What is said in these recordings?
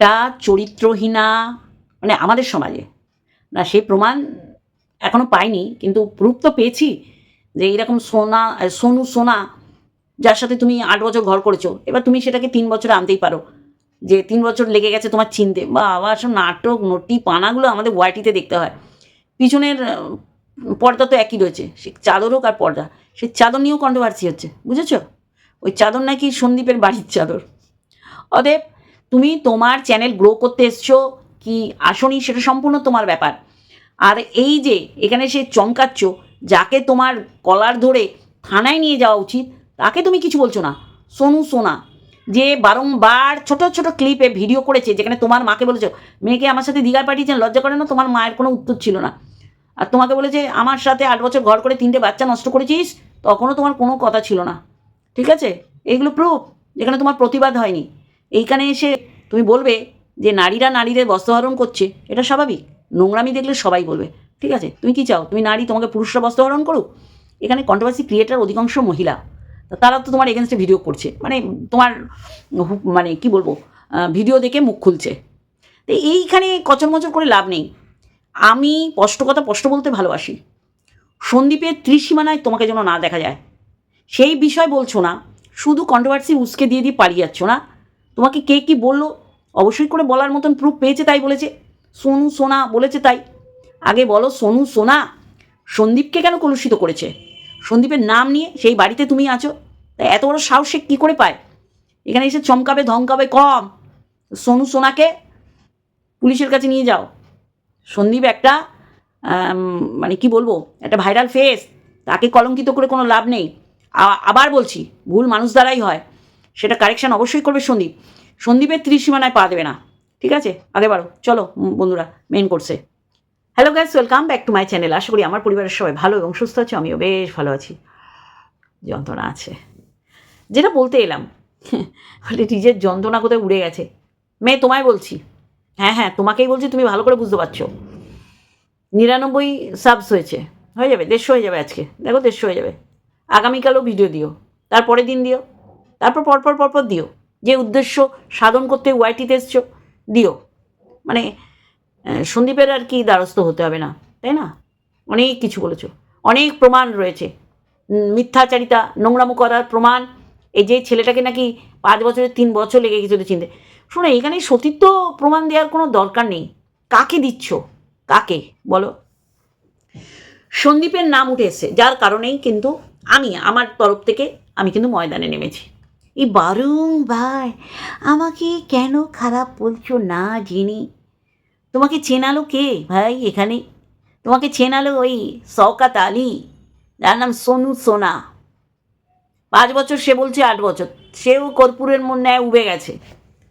একটা চরিত্রহীনা মানে আমাদের সমাজে। না সেই প্রমাণ এখনও পাইনি, কিন্তু প্রুফ তো পেয়েছি যে এইরকম সোনা, সোনু সোনা, যার সাথে তুমি আট বছর ঘর করেছ, এবার তুমি সেটাকে তিন বছরে আনতেই পারো। যে তিন বছর লেগে গেছে তোমার চিনতে বা আবার সব নাটক, নটি পানাগুলো আমাদের ওয়াইটিতে দেখতে হয়। পিছনের পর্দা তো একই রয়েছে, সে চাদর হোক আর পর্দা সেই চাদর নিয়েও কন্ট্রোভার্সি হচ্ছে, বুঝেছ? ওই চাদর নাকি সন্দীপের বাড়ির চাদর। অতএব তুমি তোমার চ্যানেল গ্রো করতে এসছো কি আসনি সেটা সম্পূর্ণ তোমার ব্যাপার। আর এই যে এখানে সে চমকাচ্ছ, যাকে তোমার কলার ধরে থানায় নিয়ে যাওয়া উচিত, তাকে তুমি কিছু বলছো না। সোনু সোনা, যে বারংবার ছোট ছোট ক্লিপে ভিডিও করেছে, যেখানে তোমার মাকে বলেছ, মেয়েকে আমার সাথে দীঘায় পাঠিয়েছেন, লজ্জা করে না, তোমার মায়ের কোনো উত্তর ছিল না। আর তোমাকে বলেছে, আমার সাথে আট বছর ঘর করে তিনটে বাচ্চা নষ্ট করেছিস, তখনও তোমার কোনো কথা ছিল না। ঠিক আছে? এইগুলো প্রুফ যেখানে তোমার প্রতিবাদ হয়নি। এইখানে এসে তুমি বলবে যে নারীরা নারীদের বস্ত্রহরণ করছে, এটা স্বাভাবিক। নোংরামি দেখলে সবাই বলবে। ঠিক আছে, তুমি কি চাও? তুমি নারী, তোমাকে পুরুষরা বস্ত্রহরণ করুক? এখানে কন্ট্রোভার্সি ক্রিয়েটার অধিকাংশ মহিলা। তারা তো তোমার এগেনস্টে ভিডিও করছে। মানে তোমার মানে কি বলব ভিডিও দেখে মুখ খুলছে। তো এইখানে কচরমচর করে লাভ নেই। আমি স্পষ্ট কথা স্পষ্ট বলতে ভালোবাসি। সন্দীপের ত্রিসীমানায় তোমাকে যেন না দেখা যায়। সেই বিষয় বলছো না, শুধু কন্ট্রোভার্সি উস্কে দিয়ে দিয়ে পালিয়ে যাচ্ছ না তোমাকে কে কি বলল? অবশ্যই করে বলার মতন প্রুফ পেয়েছে তাই বলেছে। সোনু, সোনা বলেছে তাই। আগে বলো, সোনু, সোনা, সন্দীপকে কেন কলুষিত করেছে? সন্দীপের নাম নিয়ে সেই বাড়িতে তুমি আছো। তা এত বড় সাহস সে কী করে পায়? এখানে এসে চমকাবে, ধমকাবে কম। সোনু, সোনাকে পুলিশের কাছে নিয়ে যাও। সন্দীপ একটা মানে কি বলব, একটা ভাইরাল ফেস তাকে কলঙ্কিত করে কোনো লাভ নেই। আবার বলছি, ভুল মানুষ দ্বারাই হয়। সেটা কারেকশন অবশ্যই করবে সন্দীপ। সন্দীপের ত্রিসীমানায় পা দেবে না। ঠিক আছে? আগে বাড়ো। চলো বন্ধুরা মেন কোর্সে hello guys welcome back to my channel আশা করি আমার পরিবারের সবাই ভালো এবং সুস্থ আছে, আমিও বেশ ভালো আছি। যন্ত্রণা আছে। যেটা বলতে এলাম, বলে নিজের যন্ত্রণা কোথায় উড়ে গেছে? মেয়ে, তোমায় বলছি। হ্যাঁ হ্যাঁ তোমাকেই বলছি, তুমি ভালো করে বুঝতে পারছ। নিরানব্বই সাবস হয়েছে। হয়ে যাবে, দেড়শো হয়ে যাবে আজকে। দেখো, দেড়শো হয়ে যাবে। আগামীকালও ভিডিও দিও। তারপরের দিন দিও। তারপর পরপর পরপর দিও। যে উদ্দেশ্য সাধন করতে ওয়াইটিতে এসছো, দিও। মানে সন্দীপের আর কি দ্বারস্থ হতে হবে না, তাই না? অনেক কিছু বলেছ। অনেক প্রমাণ রয়েছে। মিথ্যাচারিতা, নোংরামো করার প্রমাণ। এই যে ছেলেটাকে নাকি পাঁচ বছরের তিন বছর লেগে গেছিল চিনতে। শোনো, এখানে সতীত্ব প্রমাণ দেওয়ার কোনো দরকার নেই। কাকে দিচ্ছ? কাকে? বলো। সন্দীপের নাম উঠে এসছে, যার কারণেই কিন্তু আমি, আমার তরফ থেকে আমি কিন্তু ময়দানে নেমেছি। এই বারুং ভাই, আমাকে কেন খারাপ বলছো না জেনে? তোমাকে চেনালো কে ভাই এখানে? তোমাকে চেনালো ওই শওকাত আলী, যার নাম সোনু সোনা। পাঁচ বছর সে বলছে আট বছর। সেও কর্পূরের মন ন্যায় উবে গেছে।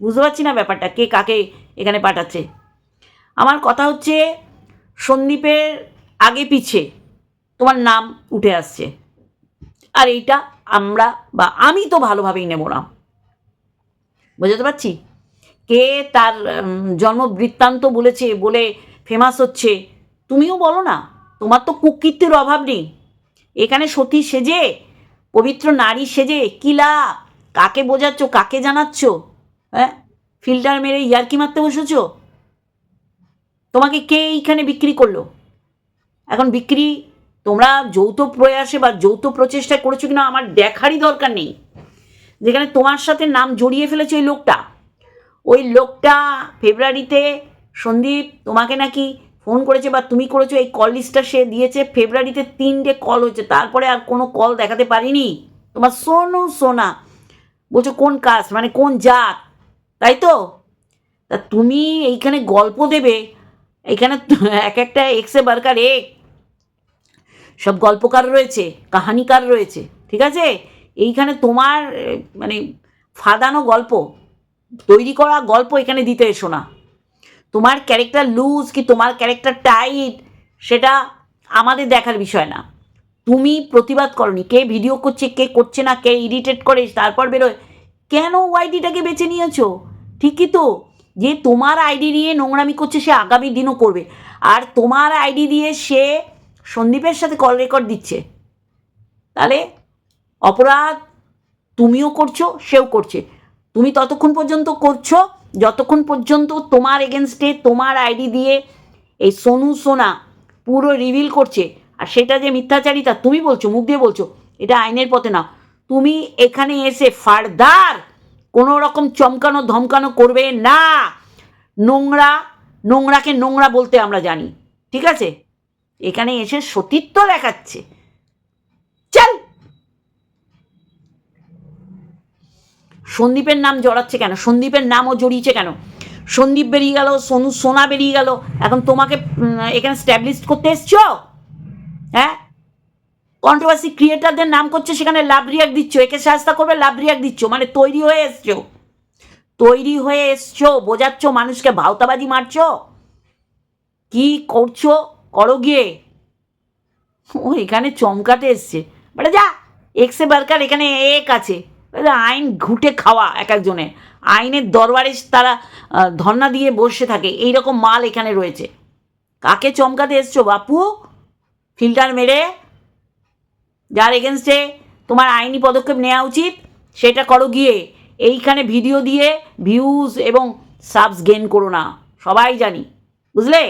বুঝতে পারছি না ব্যাপারটা, কে কাকে এখানে পাঠাচ্ছে। আমার কথা হচ্ছে, সন্দীপের আগে পিছে তোমার নাম উঠে আসছে। আর এইটা আমরা বা আমি তো ভালোভাবেই নেব না। বুঝতে পারছি? কে তার জন্ম বৃত্তান্ত বলেছে বলে ফেমাস হচ্ছে, তুমিও বলো না। তোমার তো কুকীর্তির অভাব নেই। এখানে সতী সেজে, পবিত্র নারী সেজে, কি লাভ? কাকে বোঝাচ্ছ, কাকে জানাচ্ছ? হ্যাঁ? ফিল্টার মেরে ইয়ার্কি মারতে বসেছ? তোমাকে কে এইখানে বিক্রি করল? এখন বিক্রি তোমরা যৌথ প্রয়াসে বা যৌথ প্রচেষ্টা করেছ কিনা আমার দেখারই দরকার নেই। যেখানে তোমার সাথে নাম জড়িয়ে ফেলেছে ওই লোকটা। ওই লোকটা ফেব্রুয়ারিতে সন্দীপ তোমাকে নাকি ফোন করেছে বা তুমি করেছ, এই কল লিস্টটা সে দিয়েছে, ফেব্রুয়ারিতে তিনটে কল হয়েছে। তারপরে আর কোনো কল দেখাতে পারিনি। তোমার সোনু, সোনা, বলছো কোন কাজ মানে কোন জাত? তাই তো? তা তুমি এইখানে গল্প দেবে। এখানে এক একটা এক্সে বার্কার এক সব গল্পকার রয়েছে, কাহানিকার রয়েছে, ঠিক আছে? এইখানে তোমার মানে ফাদানো গল্প, তৈরি করা গল্প এখানে দিতে এসো না। তোমার ক্যারেক্টার লুজ কি, তোমার ক্যারেক্টার টাইট সেটা আমাদের দেখার বিষয় না। তুমি প্রতিবাদ করনি, কে ভিডিও করছে, কে করছে না, কে ইরিটেট করে, তারপর বেরোয়। কেন ওয়াইডিটাকে বেছে নিয়েছো? ঠিকই তো, যে তোমার আইডি নিয়ে নোংরামি করছে, সে আগামী দিনও করবে। আর তোমার আইডি দিয়ে সে সন্দীপের সাথে কল রেকর্ড দিচ্ছে। তাহলে অপরাধ তুমিও করছ, সেও করছে। তুমি ততক্ষণ পর্যন্ত করছ, যতক্ষণ পর্যন্ত তোমার এগেনস্টে তোমার আইডি দিয়ে এই সোনু সোনা পুরো রিভিল করছে, আর সেটা যে মিথ্যাচারিতা, তুমি বলছো, মুখ দিয়ে বলছো, এটা আইনের পথে না। তুমি এখানে এসে ফার্দার কোনো রকম চমকানো, ধমকানো করবে না। নোংরা, নোংরাকে নোংরা বলতে আমরা জানি। ঠিক আছে? এখানে এসে সতীত্ব দেখাচ্ছে। চল! সন্দীপের নাম জড়াচ্ছে কেন? সন্দীপের নামও জড়িয়েছে কেন? সন্দীপ বেরিয়ে গেল, সোনু, সোনা বেরিয়ে গেল। এখন তোমাকে এখানে স্ট্যাবলিশ করতে এসছো? হ্যাঁ? কন্ট্রোভার্সি ক্রিয়েটারদের নাম করছে, সেখানে লাভ রিয়াক্ট দিচ্ছ। একে সাহায্য করবে লাভ রিয়াক্ট দিচ্ছ। মানে তৈরি হয়ে এসছো। তৈরি হয়ে এসছো, বোঝাচ্ছ, মানুষকে ভাওতাবাজি মারছো। কি করছ? করো গিয়ে। ও এখানে চমকাতে এসছে। বলে যা, এক্সে বার্কার এখানে এক আছে। আইন ঘুটে খাওয়া এক একজনের আইনের দরবারে তারা ধর্না দিয়ে বসে থাকে। এই রকম মাল এখানে রয়েছে। কাকে চমকাতে এসছো বাপু? ফিল্টার মেরে। যার এগেনস্টে তোমার আইনি পদক্ষেপ নেওয়া উচিত, সেটা করো গিয়ে। এইখানে ভিডিও দিয়ে ভিউজ এবং সাবস গেন করো না। সবাই জানি। বুঝলে?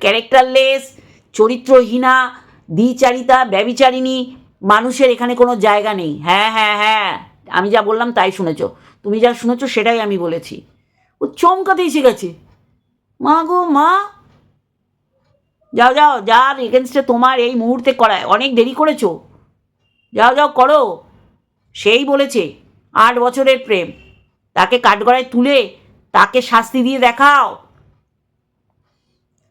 ক্যারেক্টারলেস, চরিত্রহীনা, দ্বিচারিতা, ব্যবিচারিণী মানুষের এখানে কোনো জায়গা নেই। হ্যাঁ হ্যাঁ হ্যাঁ আমি যা বললাম তাই শুনেছো। তুমি যা শুনেছো সেটাই আমি বলেছি। ও চমকাতেই শিখেছে। মা গো, মা। যাও যাও যার এগেনস্টে তোমার এই মুহূর্তে করায়। অনেক দেরি করেছ। যাও যাও, করো। সেই বলেছে, আট বছরের প্রেম। তাকে কাঠগড়ায় তুলে তাকে শাস্তি দিয়ে দেখাও।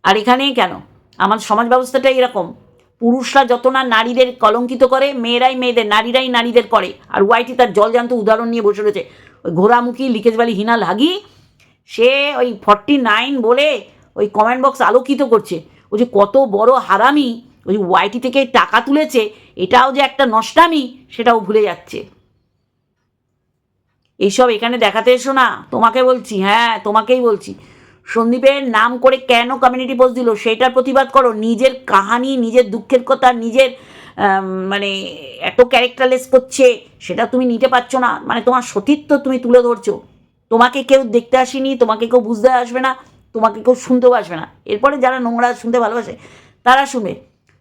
আর এখানে কেন? আমার সমাজ ব্যবস্থাটা এরকম। পুরুষরা যত না নারীদের কলঙ্কিত করে, মেয়েরাই মেয়েদের, নারীরাই নারীদের করে। আর ওয়াইটি তার জলজান্ত উদাহরণ নিয়ে বসে রয়েছে। ওই ঘোড়ামুখী লিকেজবালি হিনা লাগি, সে ওই ফর্টি নাইন বলে ওই কমেন্ট বক্স আলোকিত করছে। ও যে কত বড় হারামি ওই ওয়াইটি থেকে টাকা তুলেছে, এটাও যে একটা নষ্টামি, সেটাও ভুলে যাচ্ছে। এইসব এখানে দেখাতে এসো না। তোমাকে বলছি হ্যাঁ তোমাকেই বলছি। সন্দীপের নাম করে কেন কমিউনিটি পোস্ট দিল? সেটার প্রতিবাদ করো। নিজের কাহানি, নিজের দুঃখের কথা, নিজের মানে এত ক্যারেক্টারলেস করছে সেটা তুমি নিতে পারছ না। মানে তোমার সতীত্ব তুমি তুলে ধরছো। তোমাকে কেউ দেখতে আসেনি, তোমাকে কেউ বুঝতে আসবে না, তোমাকে কেউ শুনতেও আসবে না। এরপরে যারা নোংরা শুনতে ভালোবাসে, তারা শুনবে।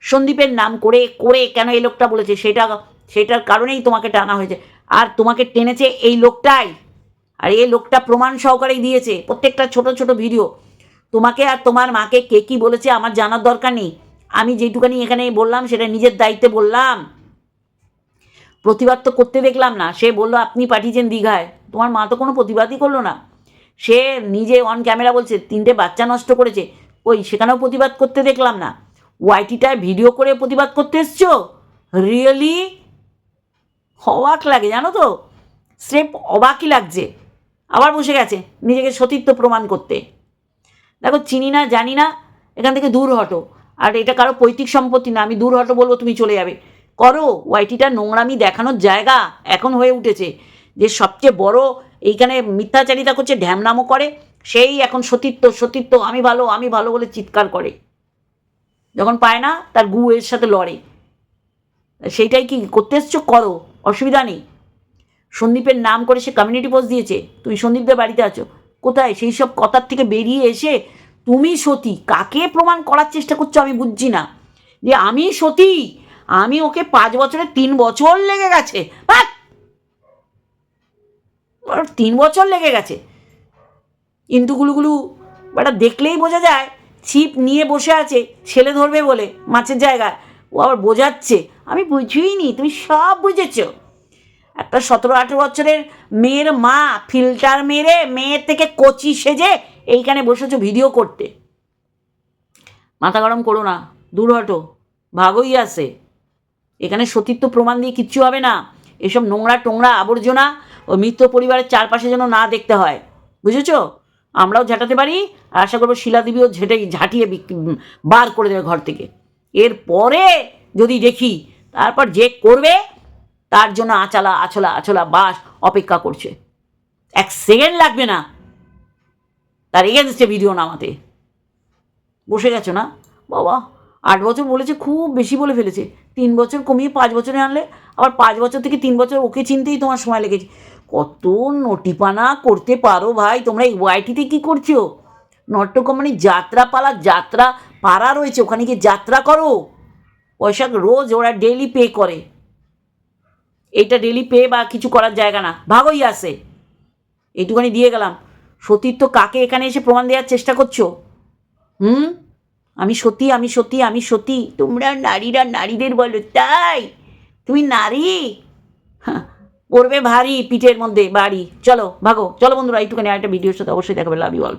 সন্দীপের নাম করে করে কেন এই লোকটা বলেছে, সেটা, সেটার কারণেই তোমাকে টানা হয়েছে। আর তোমাকে টেনেছে এই লোকটাই। আর এই লোকটা প্রমাণ সহকারেই দিয়েছে, প্রত্যেকটা ছোট ছোট ভিডিও। তোমাকে আর তোমার মাকে কে কী বলেছে আমার জানার দরকার নেই। আমি যেটুকানি এখানে বললাম, সেটা নিজের দায়িত্বে বললাম। প্রতিবাদ তো করতে দেখলাম না। সে বলল, আপনি পাঠিয়েছেন দীঘায়। তোমার মা তো কোনো প্রতিবাদই করল না। সে নিজে অন ক্যামেরা বলছে, তিনটে বাচ্চা নষ্ট করেছে। ওই, সেখানেও প্রতিবাদ করতে দেখলাম না। ওয়াইটিটায় ভিডিও করে প্রতিবাদ করতে এসছো? রিয়েলি অবাক লাগে, জানো তো? স্রেফ অবাকই লাগছে। আবার বসে গেছে নিজেকে সতীত্ব প্রমাণ করতে। দেখো, চিনি না, জানি না, এখান থেকে দূর হটো। আর এটা কারও পৈতৃক সম্পত্তি না, আমি দূর হটো বলব, তুমি চলে যাবে। করো, ওয়াইটিটা নোংরামি দেখানোর জায়গা এখন হয়ে উঠেছে। যে সবচেয়ে বড় এইখানে মিথ্যাচারিতা করছে, ঢ্যামনামও করে, সেই এখন সতীত্ব সতীত্ব, আমি ভালো আমি ভালো বলে চিৎকার করে। যখন পায় না, তার গু এর সাথে লড়ে। সেইটাই কি করতে এসছো? করো, অসুবিধা নেই। সন্দীপের নাম করে সে কমিউনিটি পোস্ট দিয়েছে। তুমি সন্দীপদের বাড়িতে আছো। কোথায়? সেই সব কথার থেকে বেরিয়ে এসে তুমি সতী, কাকে প্রমাণ করার চেষ্টা করছ আমি বুঝছি না। যে আমি সতী, আমি ওকে পাঁচ বছরে তিন বছর লেগে গেছে! তিন বছর লেগে গেছে। কিন্তু গুলুগুলু, বেটা দেখলেই বোঝা যায়, ছিপ নিয়ে বসে আছে, ছেলে ধরবে বলে, মাছের জায়গায়। ও আবার বোঝাচ্ছে। আমি বুঝিনি, তুমি সব বুঝেছ। একটা সতেরো আঠেরো বছরের মেয়ের মা, ফিল্টার মেরে মেয়ের থেকে কচি সেজে এইখানে বসেছো ভিডিও করতে। মাথা গরম করো না, দূর হটো, ভাগই আছে। এখানে সতীত্ব প্রমাণ দিয়ে কিচ্ছু হবে না। এসব নোংরা টোংরা আবর্জনা ও মৃত পরিবারের চারপাশে যেন না দেখতে হয়। বুঝেছ? আমরাও ঝাঁটাতে পারি আর আশা করব শিলাদেবীও ঝেঁটে, ঝাঁটিয়ে বার করে দেবে ঘর থেকে। এরপরে যদি দেখি, তারপর যে করবে তার জন্য আচালা, আছলা আছলা বাস অপেক্ষা করছে। এক সেকেন্ড লাগবে না। তার এগেনস্টে ভিডিও নামাতে। বসে গেছো না? বাবা, আট বছর বলেছে, খুব বেশি বলে ফেলেছে। তিন বছর কমিয়ে পাঁচ বছরে আনলে, আবার পাঁচ বছর থেকে তিন বছর ওকে চিনতেই তোমার সময় লেগেছে। কত নটিপানা করতে পারো ভাই, তোমরা এই ওয়াইটিতে কী করছ? নট্য কোম্পানির যাত্রা পালা যাত্রা পাড়া রয়েছে, ওখানে গিয়ে যাত্রা করো। পয়সা রোজ ওরা ডেলি পে করে। এইটা ডেলি পে বা কিছু করার জায়গা না, ভাগই আসে এইটুখানি দিয়ে গেলাম। সতীর্থ কাকে এখানে এসে প্রমাণ দেওয়ার চেষ্টা করছ? হুম? আমি সতী আমি সতী আমি সতী। তোমরা নারীরা নারীদের বলো, তাই? তুমি নারী? পড়বে ভারী পিঠের মধ্যে, বাড়ি। চলো, ভাগো। চলো বন্ধুরা একটুখানি আরেকটা ভিডিওর সাথে অবশ্যই দেখাবে। Love you all